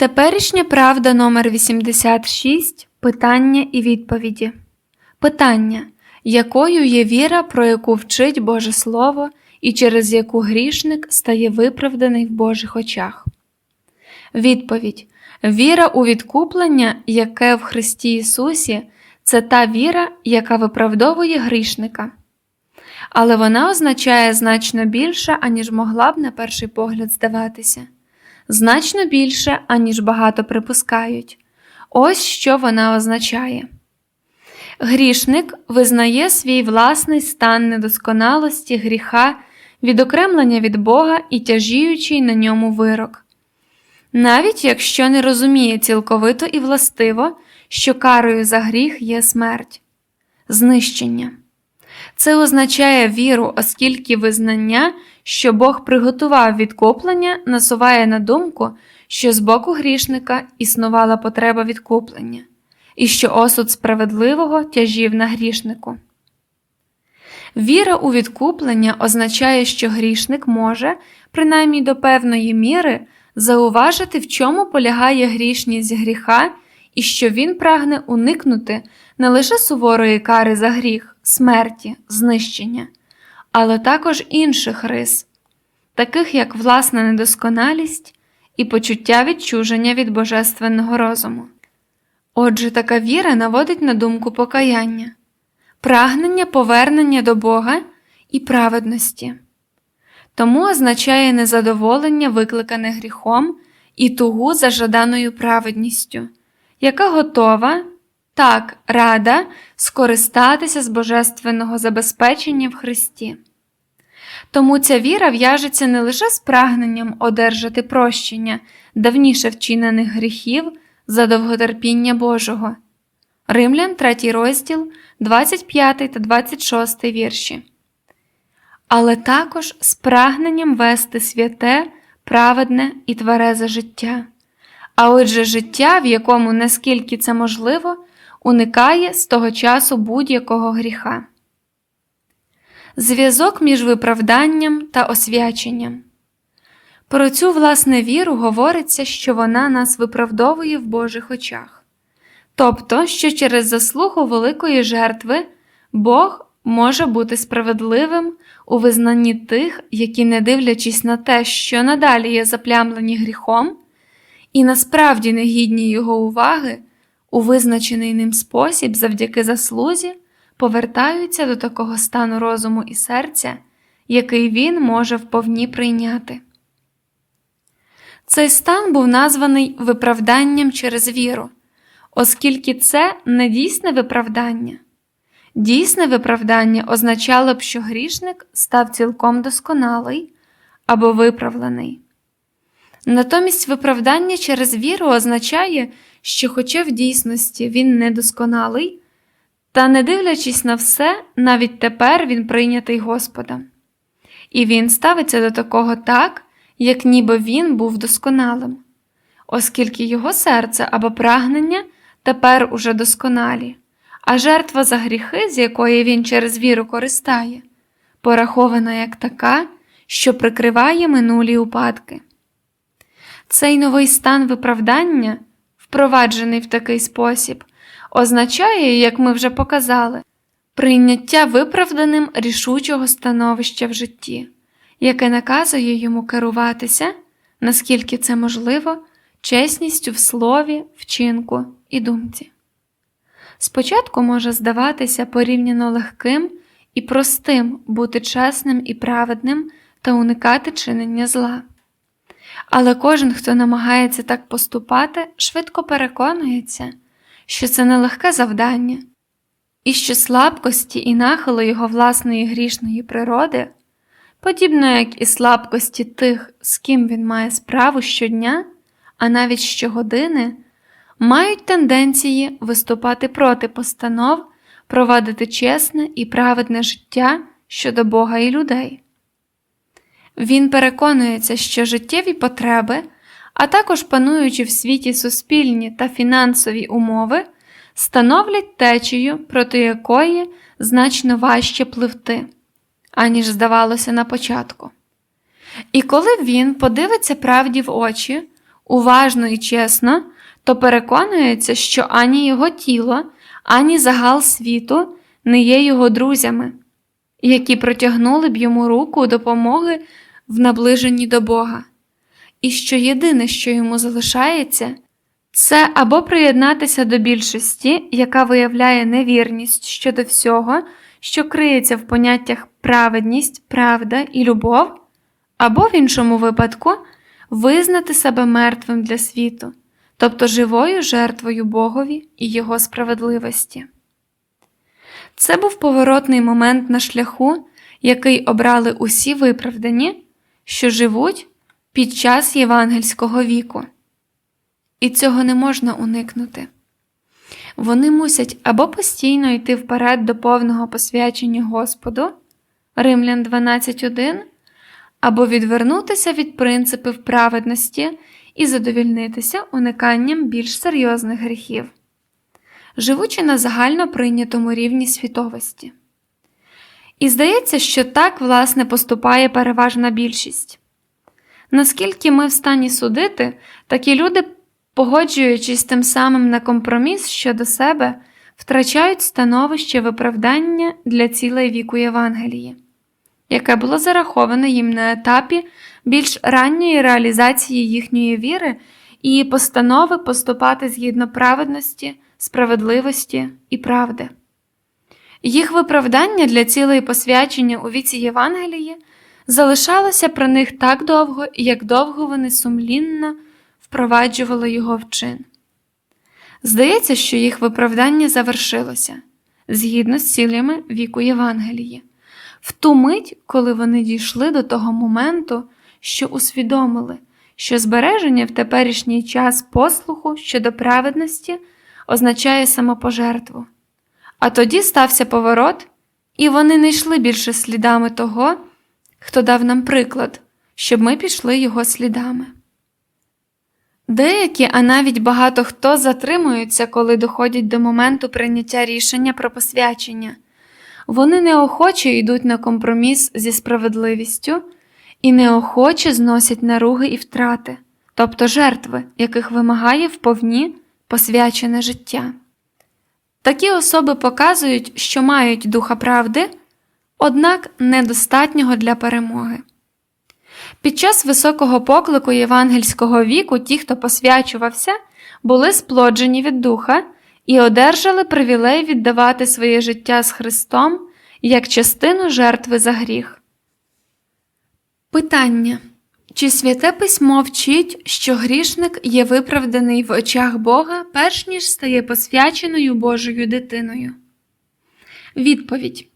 Теперішня правда номер 86 Питання і відповіді. Питання, якою є віра, про яку вчить Боже Слово, і через яку грішник стає виправданий в Божих очах? Відповідь: Віра у відкуплення, яке в Христі Ісусі, це та віра, яка виправдовує грішника. Але вона означає значно більше, аніж могла б на перший погляд здаватися значно більше, аніж багато припускають. Ось що вона означає. Грішник визнає свій власний стан недосконалості, гріха, відокремлення від Бога і тяжіючий на ньому вирок. Навіть якщо не розуміє цілковито і властиво, що карою за гріх є смерть, знищення. Це означає віру, оскільки визнання, що Бог приготував відкуплення, насуває на думку, що з боку грішника існувала потреба відкуплення, і що осуд справедливого тяжів на грішнику. Віра у відкуплення означає, що грішник може, принаймні до певної міри, зауважити, в чому полягає грішність гріха, і що він прагне уникнути не лише суворої кари за гріх, смерті, знищення, але також інших рис, таких як власна недосконалість і почуття відчуження від божественного розуму. Отже, така віра наводить на думку покаяння, прагнення повернення до Бога і праведності, тому означає незадоволення, викликане гріхом, і тугу за жаданою праведністю, яка готова так рада скористатися з божественного забезпечення в Христі. Тому ця віра в'яжеться не лише з прагненням одержати прощення давніше вчинених гріхів за довготерпіння Божого. Римлян, 3 розділ, 25 та 26 вірші. Але також з прагненням вести святе, праведне і тверезе життя. А отже, життя, в якому, наскільки це можливо, уникає з того часу будь-якого гріха. Зв'язок між виправданням та освяченням. Про цю власне віру говориться, що вона нас виправдовує в Божих очах, тобто, що через заслугу великої жертви Бог може бути справедливим у визнанні тих, які, не дивлячись на те, що надалі є заплямлені гріхом, і насправді не гідні його уваги, у визначений ним спосіб, завдяки заслузі, повертаються до такого стану розуму і серця, який він може вповні прийняти. Цей стан був названий виправданням через віру, оскільки це не дійсне виправдання. Дійсне виправдання означало б, що грішник став цілком досконалий або виправлений. Натомість виправдання через віру означає, що, хоча в дійсності він недосконалий, та, не дивлячись на все, навіть тепер він прийнятий Господом, і він ставиться до такого так, як ніби він був досконалим, оскільки його серце або прагнення тепер уже досконалі, а жертва за гріхи, з якої він через віру користає, порахована як така, що прикриває минулі упадки. Цей новий стан виправдання, впроваджений в такий спосіб, означає, як ми вже показали, прийняття виправданим рішучого становища в житті, яке наказує йому керуватися, наскільки це можливо, чесністю в слові, вчинку і думці. Спочатку може здаватися порівняно легким і простим бути чесним і праведним та уникати чинення зла. Але кожен, хто намагається так поступати, швидко переконується, що це нелегке завдання, і що слабкості і нахилу його власної грішної природи, подібно як і слабкості тих, з ким він має справу щодня, а навіть щогодини, мають тенденції виступати проти постанов, провадити чесне і праведне життя щодо Бога і людей. Він переконується, що життєві потреби, а також пануючи в світі суспільні та фінансові умови, становлять течію, проти якої значно важче пливти, аніж здавалося на початку. І коли він подивиться правді в очі, уважно і чесно, то переконується, що ані його тіло, ані загал світу не є його друзями, які протягнули б йому руку допомоги в наближенні до Бога, і що єдине, що йому залишається, це або приєднатися до більшості, яка виявляє невірність щодо всього, що криється в поняттях праведність, правда і любов, або в іншому випадку визнати себе мертвим для світу, тобто живою жертвою Богові і Його справедливості. Це був поворотний момент на шляху, який обрали усі виправдані, що живуть під час євангельського віку. І цього не можна уникнути. Вони мусять або постійно йти вперед до повного посвячення Господу Римлян 12.1, або відвернутися від принципів праведності і задовільнитися униканням більш серйозних гріхів, живучи на загально прийнятому рівні світовості. І здається, що так, власне, поступає переважна більшість. Наскільки ми в стані судити, такі люди погоджуючись тим самим на компроміс щодо себе, втрачають становище виправдання для цілей віку Євангелії, яке було зараховане їм на етапі більш ранньої реалізації їхньої віри і постанови поступати згідно праведності, справедливості і правди. Їх виправдання для цілей посвячення у віці Євангелії залишалося про них так довго, як довго вони сумлінно впроваджували його в чин. Здається, що їх виправдання завершилося згідно з цілями віку Євангелії, в ту мить, коли вони дійшли до того моменту, що усвідомили, що збереження в теперішній час послуху щодо праведності означає самопожертву. А тоді стався поворот, і вони не йшли більше слідами того, хто дав нам приклад, щоб ми пішли його слідами. Деякі, а навіть багато хто затримуються, коли доходять до моменту прийняття рішення про посвячення. Вони неохоче йдуть на компроміс зі справедливістю і неохоче зносять наруги і втрати, тобто жертви, яких вимагає вповні посвячене життя. Такі особи показують, що мають духа правди, однак недостатнього для перемоги. Під час високого поклику євангельського віку ті, хто посвячувався, були сплоджені від духа і одержали привілей віддавати своє життя з Христом як частину жертви за гріх. Питання Чи святе письмо вчить, що грішник є виправданий в очах Бога, перш ніж стає посвяченою Божою дитиною? Відповідь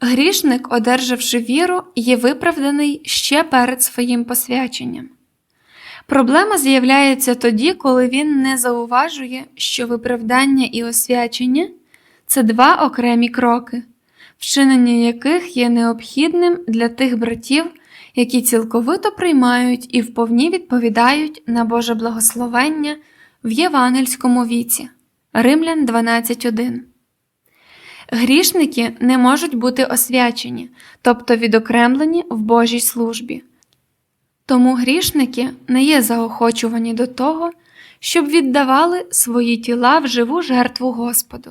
Грішник, одержавши віру, є виправданий ще перед своїм посвяченням. Проблема з'являється тоді, коли він не зауважує, що виправдання і освячення це два окремі кроки, вчинення яких є необхідним для тих братів, які цілковито приймають і вповні відповідають на Боже благословення в євангельському віці. Римлян 12.1 Грішники не можуть бути освячені, тобто відокремлені в Божій службі. Тому грішники не є заохочувані до того, щоб віддавали свої тіла в живу жертву Господу.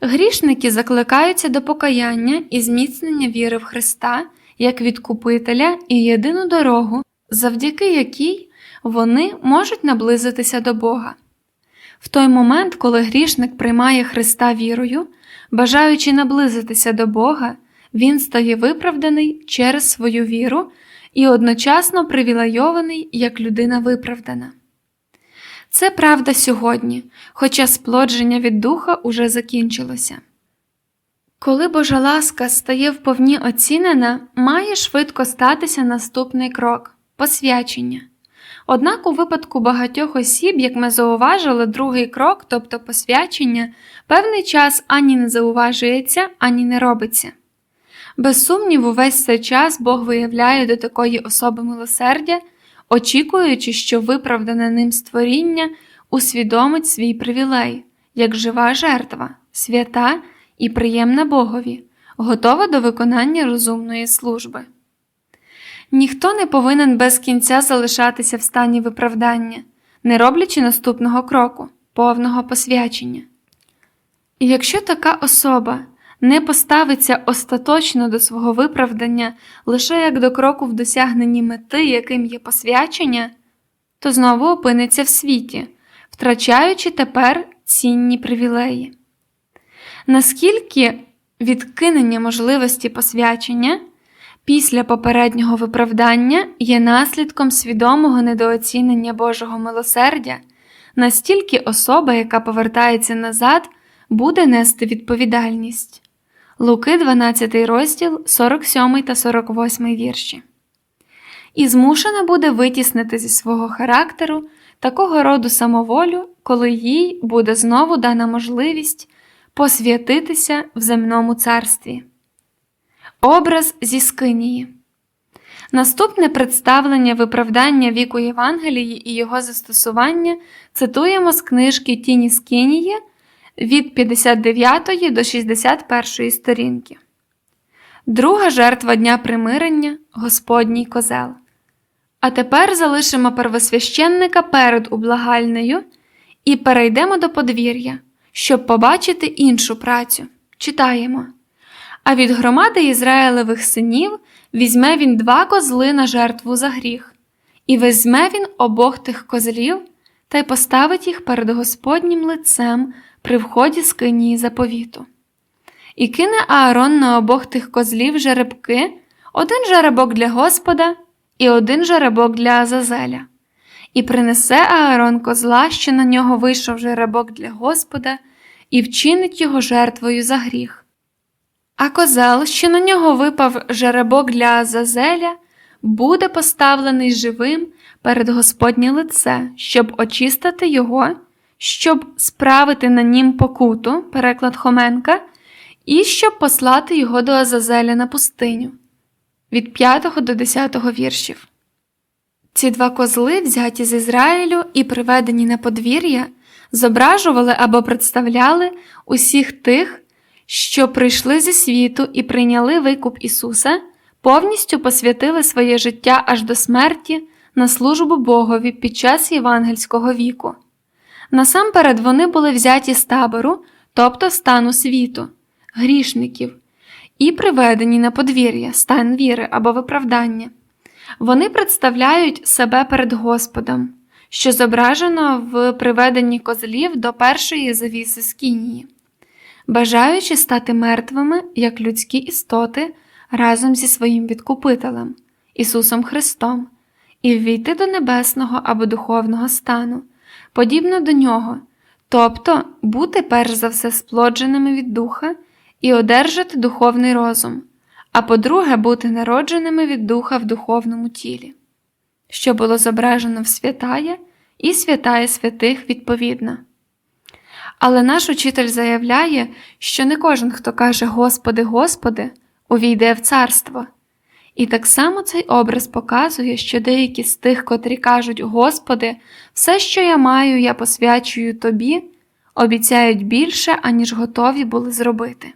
Грішники закликаються до покаяння і зміцнення віри в Христа як відкупителя і єдину дорогу, завдяки якій вони можуть наблизитися до Бога. В той момент, коли грішник приймає Христа вірою, бажаючи наблизитися до Бога, він стає виправданий через свою віру і одночасно привілейований як людина виправдана. Це правда сьогодні, хоча сплодження від духа уже закінчилося. Коли Божа ласка стає вповні оцінена, має швидко статися наступний крок посвячення. Однак у випадку багатьох осіб, як ми зауважили, другий крок, тобто посвячення, певний час ані не зауважується, ані не робиться. Без сумніву, весь цей час Бог виявляє до такої особи милосердя, очікуючи, що виправдане ним створіння усвідомить свій привілей, як жива жертва, свята і приємна Богові, готова до виконання розумної служби. Ніхто не повинен без кінця залишатися в стані виправдання, не роблячи наступного кроку, повного посвячення. І якщо така особа не поставиться остаточно до свого виправдання лише як до кроку в досягненні мети, яким є посвячення, то знову опиниться в світі, втрачаючи тепер цінні привілеї. Наскільки відкинення можливості посвячення після попереднього виправдання є наслідком свідомого недооцінення Божого милосердя, настільки особа, яка повертається назад, буде нести відповідальність. Луки 12 розділ 47 та 48 вірші. І змушена буде витіснити зі свого характеру такого роду самоволю, коли їй буде знову дана можливість посвятитися в земному царстві. Образ зі Скинії. Наступне представлення виправдання віку Євангелії і його застосування цитуємо з книжки Тіні Скинії від 59 до 61 сторінки. Друга жертва Дня примирення Господній козел. А тепер залишимо первосвященника перед ублагальнею і перейдемо до подвір'я, щоб побачити іншу працю. Читаємо. А від громади Ізраїлевих синів візьме він два козли на жертву за гріх, і візьме він обох тих козлів та й поставить їх перед Господнім лицем при вході з кинії заповіту. І кине Аарон на обох тих козлів жеребки, один жеребок для Господа і один жеребок для Азазеля. І принесе Аарон козла, що на нього вийшов жеребок для Господа, і вчинить його жертвою за гріх. А козел, що на нього випав жеребок для Азазеля, буде поставлений живим перед Господнє лице, щоб очистити його, щоб справити на нім покуту, переклад Хоменка, і щоб послати його до Азазеля на пустиню. Від 5 до 10 віршів. Ці два козли, взяті з Ізраїлю і приведені на подвір'я, зображували або представляли усіх тих, що прийшли зі світу і прийняли викуп Ісуса, повністю посвятили своє життя аж до смерті на службу Богові під час євангельського віку. Насамперед вони були взяті з табору, тобто стану світу, грішників, і приведені на подвір'я, стан віри або виправдання. Вони представляють себе перед Господом, що зображено в приведенні козлів до першої завіси Скінії, бажаючи стати мертвими як людські істоти разом зі своїм відкупителем, Ісусом Христом, і ввійти до небесного або духовного стану, подібно до нього, тобто бути перш за все сплодженими від духа і одержати духовний розум а по-друге, бути народженими від духа в духовному тілі, що було зображено в святая і святає святих відповідно. Але наш учитель заявляє, що не кожен, хто каже Господи, Господи, увійде в царство. І так само цей образ показує, що деякі з тих, котрі кажуть Господи, все, що я маю, я посвячую Тобі, обіцяють більше, аніж готові були зробити.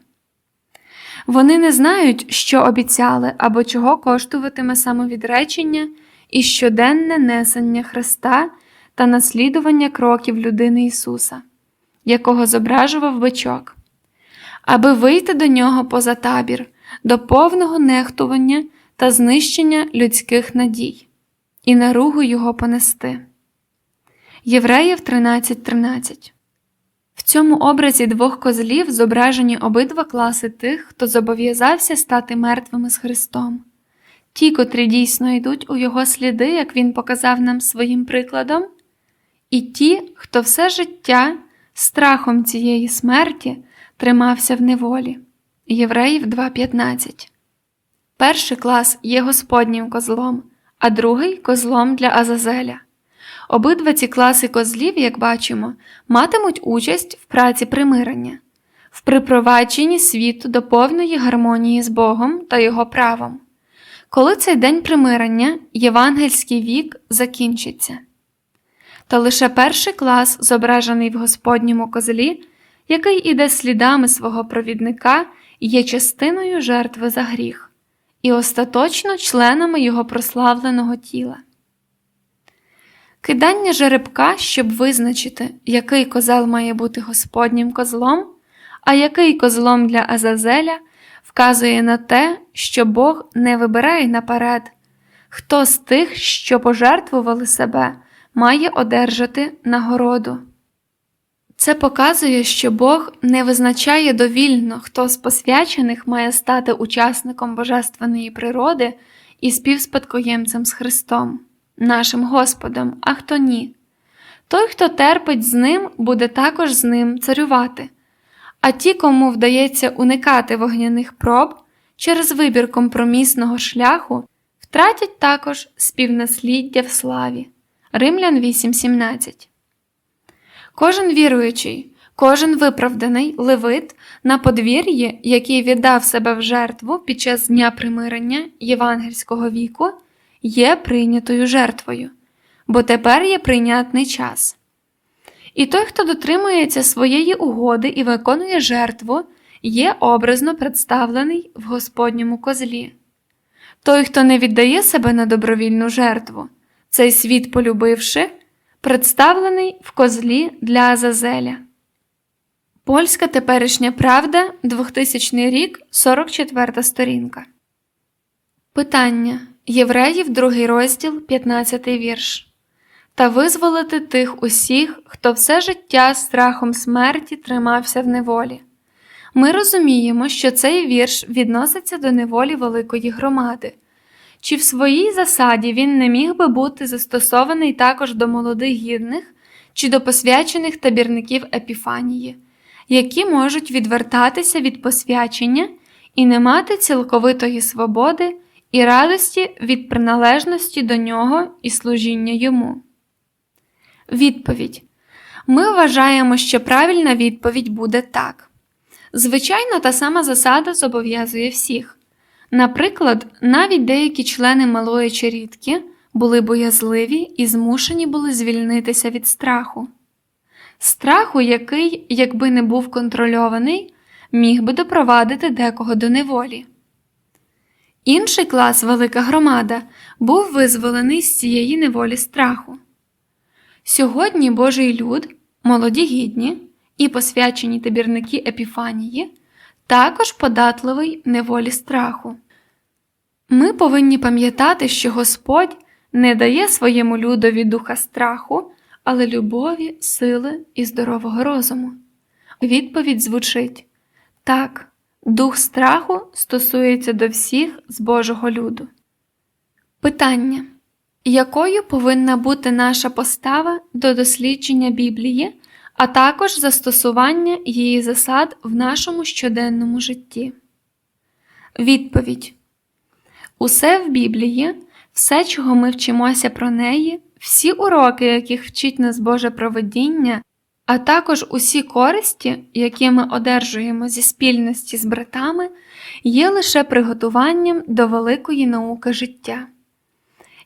Вони не знають, що обіцяли або чого коштуватиме самовідречення і щоденне несення Христа та наслідування кроків людини Ісуса, якого зображував бичок, аби вийти до нього поза табір, до повного нехтування та знищення людських надій, і наругу його понести. Євреїв 13.13 13 в цьому образі двох козлів зображені обидва класи тих, хто зобов'язався стати мертвими з Христом, ті, котрі дійсно йдуть у Його сліди, як Він показав нам своїм прикладом, і ті, хто все життя страхом цієї смерті тримався в неволі. Євреїв 2.15. Перший клас є Господнім козлом, а другий козлом для Азазеля. Обидва ці класи козлів, як бачимо, матимуть участь в праці примирення, в припровадженні світу до повної гармонії з Богом та Його правом. Коли цей день примирення, євангельський вік закінчиться. Та лише перший клас, зображений в Господньому козлі, який іде слідами свого провідника, є частиною жертви за гріх, і остаточно членами його прославленого тіла. Кидання жеребка, щоб визначити, який козел має бути Господнім козлом, а який козлом для Азазеля, вказує на те, що Бог не вибирає наперед, хто з тих, що пожертвували себе, має одержати нагороду. Це показує, що Бог не визначає довільно, хто з посвячених має стати учасником божественної природи і співспадкоємцем з Христом, нашим Господом, а хто ні. Той, хто терпить з ним, буде також з ним царювати. А ті, кому вдається уникати вогняних проб через вибір компромісного шляху, втратять також співнасліддя в славі. Римлян 8.17 Кожен віруючий, кожен виправданий левит на подвір'ї, який віддав себе в жертву під час дня примирення євангельського віку, є прийнятою жертвою, бо тепер є прийнятний час. І той, хто дотримується своєї угоди і виконує жертву, є образно представлений в Господньому козлі. Той, хто не віддає себе на добровільну жертву, цей світ полюбивши, представлений в козлі для Азазеля. Польська теперішня правда, 2000 рік, 44 сторінка. Питання Євреїв, другий розділ, 15 вірш. Та визволити тих усіх, хто все життя страхом смерті тримався в неволі. Ми розуміємо, що цей вірш відноситься до неволі великої громади. Чи в своїй засаді він не міг би бути застосований також до молодих гідних чи до посвячених табірників Епіфанії, які можуть відвертатися від посвячення і не мати цілковитої свободи і радості від приналежності до нього і служіння йому? Відповідь. Ми вважаємо, що правильна відповідь буде так. Звичайно, та сама засада зобов'язує всіх. Наприклад, навіть деякі члени малої черідки були боязливі і змушені були звільнитися від страху. Страху, який, якби не був контрольований, міг би допровадити декого до неволі. Інший клас, велика громада, був визволений з цієї неволі страху. Сьогодні Божий люд, молоді гідні і посвячені табірники Епіфанії також податливий неволі страху. Ми повинні пам'ятати, що Господь не дає своєму людові духа страху, але любові, сили і здорового розуму. Відповідь звучить так, дух страху стосується до всіх з Божого люду. Питання якою повинна бути наша постава до дослідження Біблії, а також застосування її засад в нашому щоденному житті? Відповідь Усе в Біблії, все, чого ми вчимося про неї, всі уроки, яких вчить нас Боже проведіння, а також усі користі, які ми одержуємо зі спільності з братами, є лише приготуванням до великої науки життя.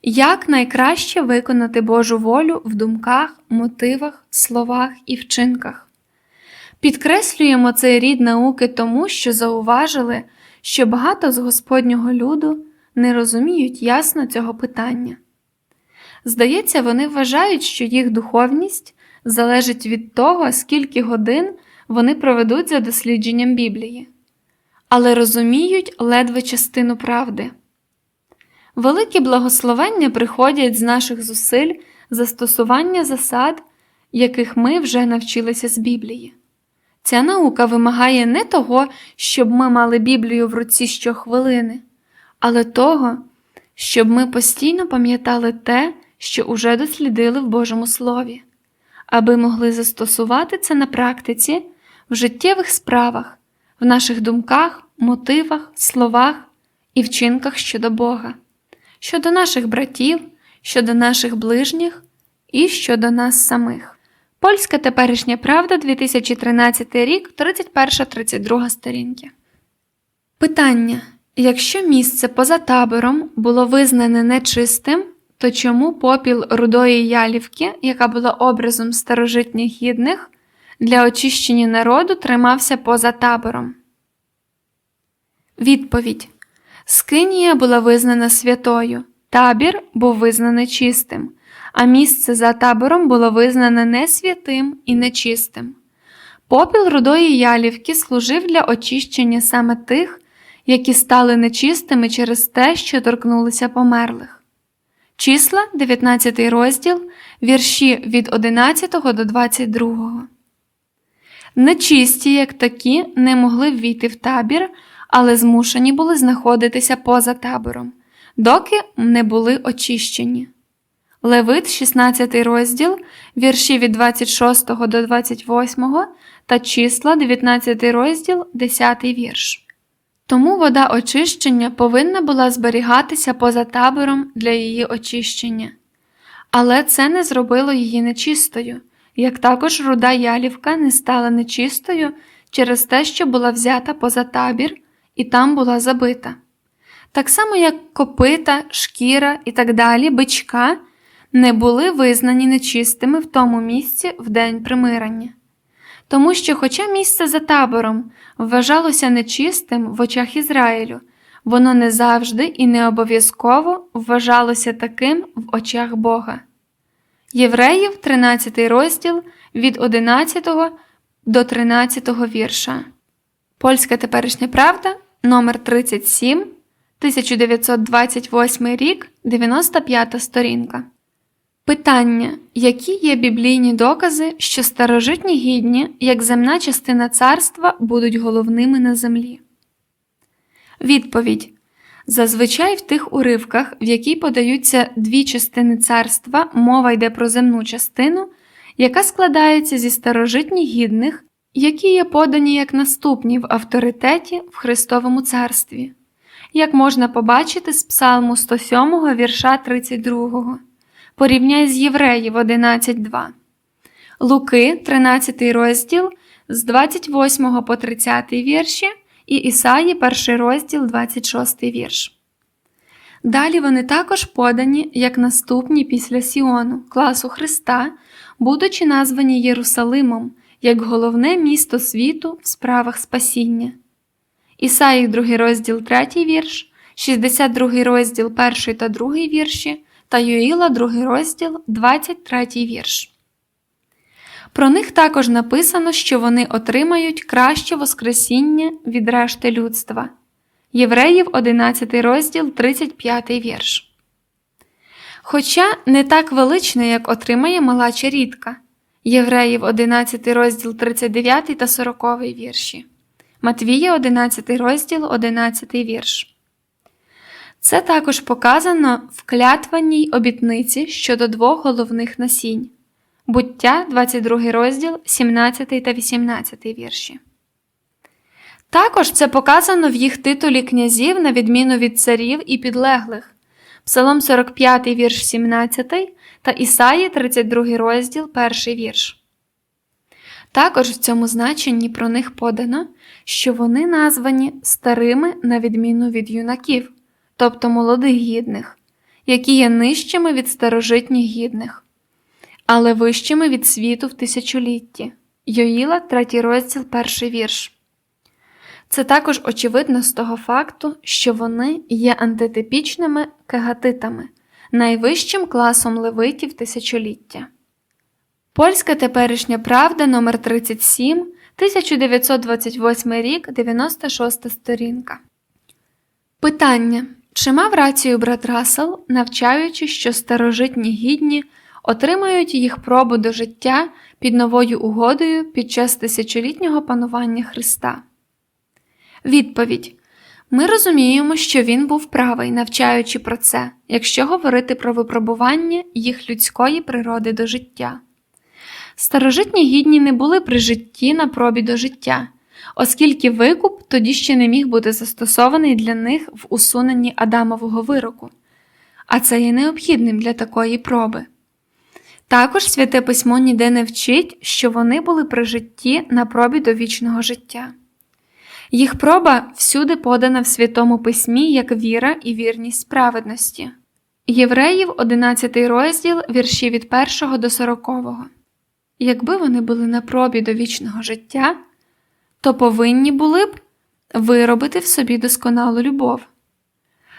Як найкраще виконати Божу волю в думках, мотивах, словах і вчинках? Підкреслюємо цей рід науки тому, що зауважили, що багато з Господнього люду не розуміють ясно цього питання. Здається, вони вважають, що їх духовність залежить від того, скільки годин вони проведуть за дослідженням Біблії, але розуміють ледве частину правди. Великі благословення приходять з наших зусиль застосування засад, яких ми вже навчилися з Біблії. Ця наука вимагає не того, щоб ми мали Біблію в руці щохвилини, але того, щоб ми постійно пам'ятали те, що уже дослідили в Божому Слові, аби могли застосувати це на практиці в життєвих справах, в наших думках, мотивах, словах і вчинках щодо Бога щодо наших братів, щодо наших ближніх і щодо нас самих. Польська теперішня правда 2013 рік, 31-32 сторінки. Питання: якщо місце поза табором було визнане нечистим, то чому попіл рудої ялівки, яка була образом старожитніх гідних, для очищення народу тримався поза табором? Відповідь Скинія була визнана святою, табір був визнаний чистим, а місце за табором було визнане не святим і нечистим. Попіл рудої ялівки служив для очищення саме тих, які стали нечистими через те, що торкнулися померлих. Числа, 19 розділ, вірші від 11 до 22. Нечисті, як такі, не могли ввійти в табір, але змушені були знаходитися поза табором, доки не були очищені. Левит, 16 розділ, вірші від 26 до 28 та числа, 19 розділ, 10 вірш. Тому вода очищення повинна була зберігатися поза табором для її очищення. Але це не зробило її нечистою, як також руда ялівка не стала нечистою через те, що була взята поза табір і там була забита. Так само, як копита, шкіра і так далі, бичка не були визнані нечистими в тому місці в день примирення. Тому що, хоча місце за табором вважалося нечистим в очах Ізраїлю, воно не завжди і не обов'язково вважалося таким в очах Бога. Євреїв, 13 розділ від 11 до 13 вірша. Польська теперішня правда номер 37 1928 рік, 95 сторінка. Питання: які є біблійні докази, що старожитні гідні, як земна частина царства, будуть головними на землі? Відповідь. Зазвичай в тих уривках, в якій подаються дві частини царства, мова йде про земну частину, яка складається зі старожитніх гідних, які є подані як наступні в авторитеті в Христовому царстві, як можна побачити з Псалму 107 вірша 32 порівняй з Євреїв 11.2. Луки, 13 розділ з 28 по 30 вірші і Ісаї, 1 розділ, 26 вірш. Далі вони також подані як наступні після Сіону, класу Христа, будучи названі Єрусалимом як головне місто світу в справах спасіння. Ісаї, 2 розділ, 3 вірш, 62 розділ 1 та 2 вірші та Юїла, 2 розділ, 23 вірш. Про них також написано, що вони отримають краще Воскресіння від решти людства. Євреїв 11 розділ 35 вірш. Хоча не так велично, як отримає мала чарідка. Євреїв 11 розділ 39 та 40 вірші. Матвія 11 розділ 11 вірш. Це також показано в клятваній обітниці щодо двох головних насінь буття, 22 розділ, 17 та 18 вірші. Також це показано в їх титулі князів, на відміну від царів і підлеглих Псалом 45, вірш 17 та Ісаї, 32 розділ, 1 вірш. Також в цьому значенні про них подано, що вони названі старими на відміну від юнаків тобто молодих гідних, які є нижчими від старожитніх гідних, але вищими від світу в тисячолітті. Йоїла, 3 розділ, перший вірш. Це також очевидно з того факту, що вони є антитипічними кегатитами, найвищим класом левитів тисячоліття. Польська теперішня правда номер 37 1928 рік, 96 сторінка. Питання чи мав рацію брат Рассел, навчаючи, що старожитні гідні отримають їх пробу до життя під новою угодою під час тисячолітнього панування Христа? Відповідь Ми розуміємо, що він був правий, навчаючи про це, якщо говорити про випробування їх людської природи до життя. Старожитні гідні не були при житті на пробі до життя оскільки викуп тоді ще не міг бути застосований для них в усуненні Адамового вироку, а це є необхідним для такої проби. Також святе письмо ніде не вчить, що вони були при житті на пробі до вічного життя. Їх проба всюди подана в Святому Письмі як віра і вірність праведності. Євреїв, 11 розділ, вірші від 1 до 40. Якби вони були на пробі до вічного життя, то повинні були б виробити в собі досконалу любов.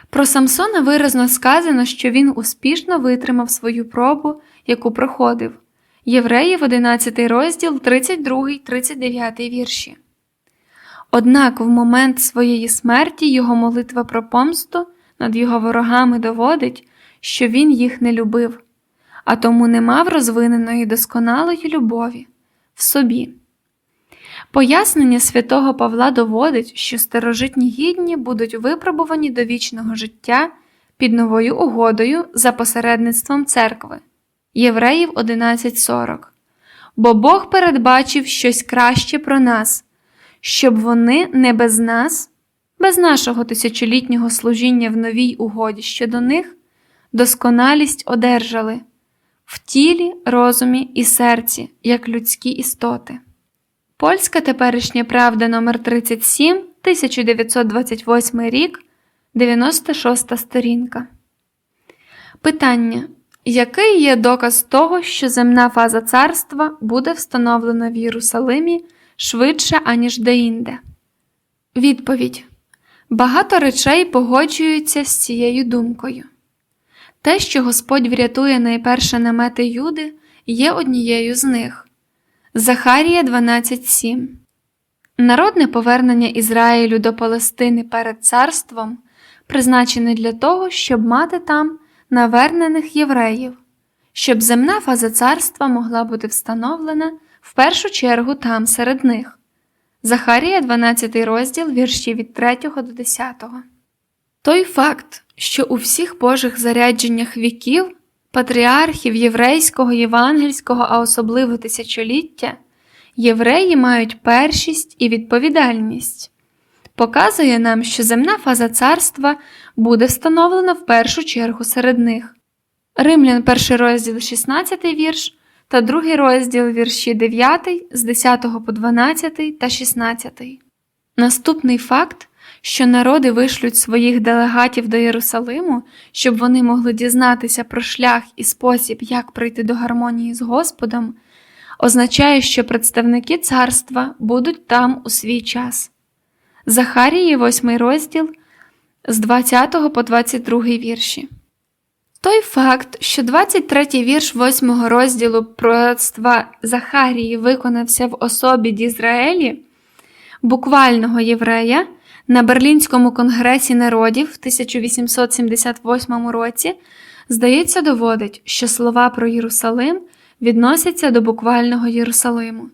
Про Самсона виразно сказано, що він успішно витримав свою пробу, яку проходив. Євреїв 11 розділ 32-39 вірші. Однак в момент своєї смерті його молитва про помсту над його ворогами доводить, що він їх не любив, а тому не мав розвиненої досконалої любові в собі. Пояснення святого Павла доводить, що старожитні гідні будуть випробувані до вічного життя під новою угодою за посередництвом церкви. Євреїв 11.40. Бо Бог передбачив щось краще про нас, щоб вони не без нас, без нашого тисячолітнього служіння в новій угоді щодо них, досконалість одержали в тілі, розумі і серці, як людські істоти. Польська теперішня правда номер 37 1928 рік, 96 сторінка. Питання. Який є доказ того, що земна фаза царства буде встановлена в Єрусалимі швидше, аніж деінде? Відповідь. Багато речей погоджуються з цією думкою. Те, що Господь врятує найперше намети Юди, є однією з них. Захарія 12.7 Народне повернення Ізраїлю до Палестини перед царством призначене для того, щоб мати там навернених євреїв, щоб земна фаза царства могла бути встановлена в першу чергу там серед них. Захарія 12 розділ вірші від 3 до 10. Той факт, що у всіх Божих зарядженнях віків, патріархів єврейського, євангельського, а особливо тисячоліття, євреї мають першість і відповідальність, показує нам, що земна фаза царства буде встановлена в першу чергу серед них. Римлян, перший розділ 16 вірш та другий розділ вірші 9 з 10 по 12 та 16. Наступний факт, що народи вишлють своїх делегатів до Єрусалиму, щоб вони могли дізнатися про шлях і спосіб, як прийти до гармонії з Господом, означає, що представники царства будуть там у свій час. Захарії, 8 розділ з 20 по 22 вірші. Той факт, що 23 вірш 8 розділу пророцтва Захарії виконався в особі Дізраелі, буквального єврея, на Берлінському конгресі народів в 1878 році, здається, доводить, що слова про Єрусалим відносяться до буквального Єрусалиму.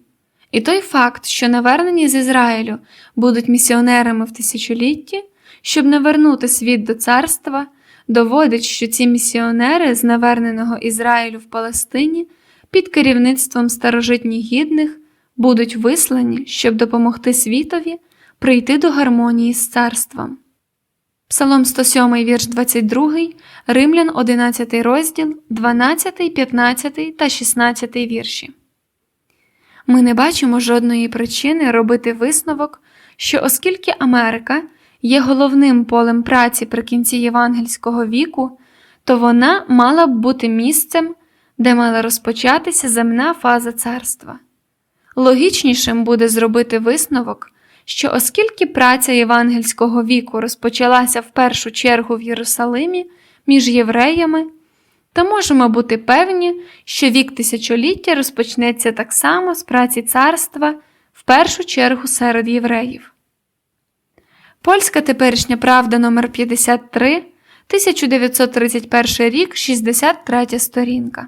І той факт, що навернені з Ізраїлю будуть місіонерами в тисячолітті, щоб навернути світ до царства, доводить, що ці місіонери з наверненого Ізраїлю в Палестині під керівництвом старожитніх гідних будуть вислані, щоб допомогти світові прийти до гармонії з царством. Псалом 107, вірш 22, Римлян 11 розділ, 12, 15 та 16 вірші. Ми не бачимо жодної причини робити висновок, що оскільки Америка є головним полем праці при кінці євангельського віку, то вона мала б бути місцем, де мала розпочатися земна фаза царства. Логічнішим буде зробити висновок, що оскільки праця євангельського віку розпочалася в першу чергу в Єрусалимі між євреями, то можемо бути певні, що вік тисячоліття розпочнеться так само з праці царства в першу чергу серед євреїв. Польська теперішня правда номер 53 1931 рік, 63 сторінка.